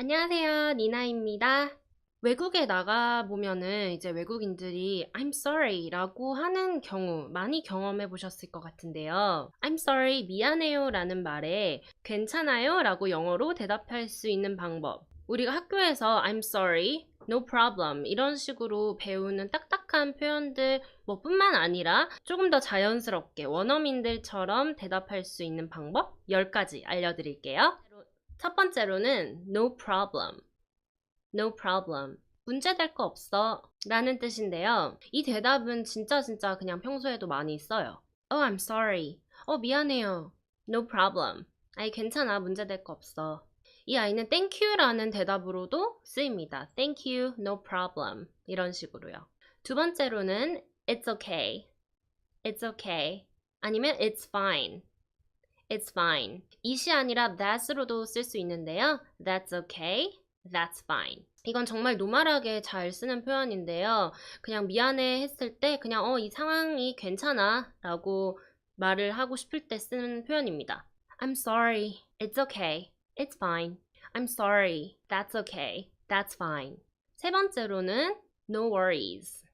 안녕하세요. 니나입니다. 외국에 나가 보면은 이제 외국인들이 I'm sorry 라고 하는 경우 많이 경험해 보셨을 것 같은데요. I'm sorry, 미안해요 라는 말에 괜찮아요 라고 영어로 대답할 수 있는 방법. 우리가 학교에서 I'm sorry, no problem 이런 식으로 배우는 딱딱한 표현들 뭐 뿐만 아니라 조금 더 자연스럽게 원어민들처럼 대답할 수 있는 방법 10가지 알려드릴게요. 첫 번째로는 no problem. no problem. 문제될 거 없어. 라는 뜻인데요. 이 대답은 진짜 진짜 그냥 평소에도 많이 써요. Oh, I'm sorry. 어, 미안해요. No problem. 아이, 괜찮아. 문제될 거 없어. 이 아이는 thank you라는 대답으로도 쓰입니다. Thank you, no problem. 이런 식으로요. 두 번째로는 it's okay. It's okay. 아니면 it's fine. It's fine. it이 아니라 that으로도 쓸 수 있는데요. That's okay. That's fine. 이건 정말 노멀하게 잘 쓰는 표현인데요. 그냥 미안해 했을 때 그냥 어, 이 상황이 괜찮아 라고 말을 하고 싶을 때 쓰는 표현입니다. I'm sorry. It's okay. It's fine. I'm sorry. That's okay. That's fine. 세 번째로는 no worries.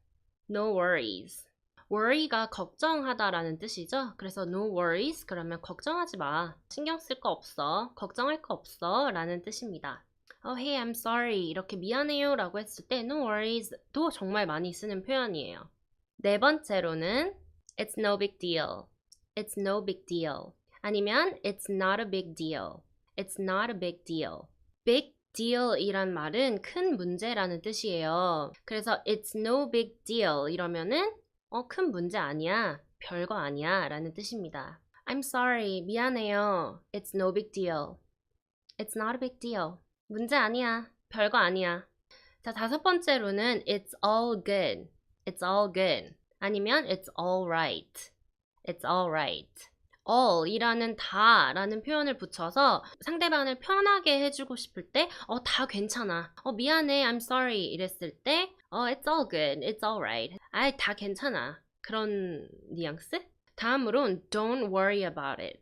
No worries. Worry가 걱정하다라는 뜻이죠. 그래서 no worries 그러면 걱정하지 마. 신경 쓸 거 없어. 걱정할 거 없어. 라는 뜻입니다. Oh, hey, I'm sorry. 이렇게 미안해요 라고 했을 때 no worries도 정말 많이 쓰는 표현이에요. 네 번째로는 it's no big deal. It's no big deal. 아니면 it's not a big deal. It's not a big deal. big deal 이란 말은 큰 문제라는 뜻이에요. 그래서 it's no big deal 이러면은 어, 큰 문제 아니야. 별거 아니야. 라는 뜻입니다. I'm sorry. 미안해요. It's no big deal. It's not a big deal. 문제 아니야. 별거 아니야. 자, 다섯 번째로는 It's all good. It's all good. 아니면 It's all right. It's all right. All 이라는 다 라는 표현을 붙여서 상대방을 편하게 해주고 싶을 때, 어, 다 괜찮아. 어, 미안해. I'm sorry. 이랬을 때, 어, it's all good. It's all right. 아이, 다 괜찮아. 그런 뉘앙스? 다음으론 don't worry about it.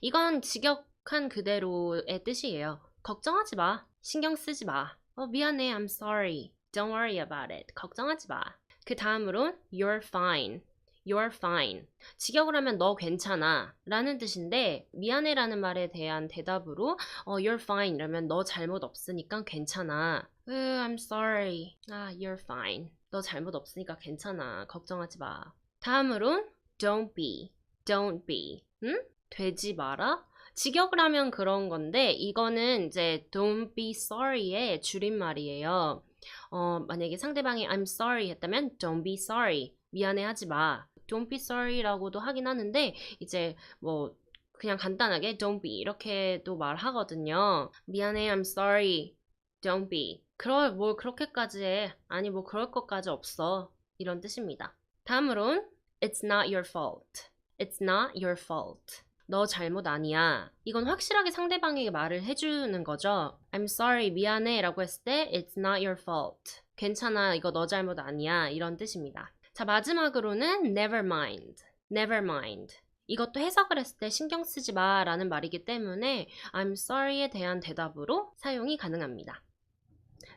이건 직역한 그대로의 뜻이에요. 걱정하지 마. 신경 쓰지 마. 어, 미안해. I'm sorry. Don't worry about it. 걱정하지 마. 그 다음으론 you're fine. You're fine. 직역을 하면 너 괜찮아 라는 뜻인데 미안해 라는 말에 대한 대답으로 어, you're fine 이러면 너 잘못 없으니까 괜찮아. 으, I'm sorry. 아, you're fine. 너 잘못 없으니까 괜찮아. 걱정하지 마. 다음으론 don't be. Don't be. 응? 되지 마라? 직역을 하면 그런 건데 이거는 이제 don't be sorry의 줄임말이에요. 어, 만약에 상대방이 I'm sorry 했다면 don't be sorry. 미안해하지 마. Don't be sorry라고도 하긴 하는데 이제 뭐 그냥 간단하게 don't be 이렇게도 말하거든요. 미안해, I'm sorry. don't be. 그럴 뭘 그렇게까지 해. 아니 뭐 그럴 것까지 없어. 이런 뜻입니다. 다음으론 it's not your fault. it's not your fault. 너 잘못 아니야. 이건 확실하게 상대방에게 말을 해주는 거죠. I'm sorry, 미안해 라고 했을 때 it's not your fault. 괜찮아, 이거 너 잘못 아니야. 이런 뜻입니다. 자, 마지막으로는 never mind. never mind. 이것도 해석을 했을 때 신경 쓰지 마 라는 말이기 때문에 I'm sorry에 대한 대답으로 사용이 가능합니다.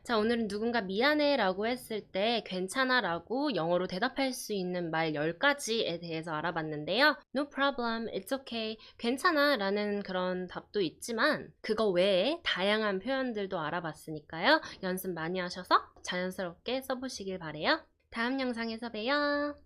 자, 오늘은 누군가 미안해 라고 했을 때 괜찮아 라고 영어로 대답할 수 있는 말 10가지에 대해서 알아봤는데요. No problem, it's okay, 괜찮아 라는 그런 답도 있지만 그거 외에 다양한 표현들도 알아봤으니까요. 연습 많이 하셔서 자연스럽게 써보시길 바래요. 다음 영상에서 봬요.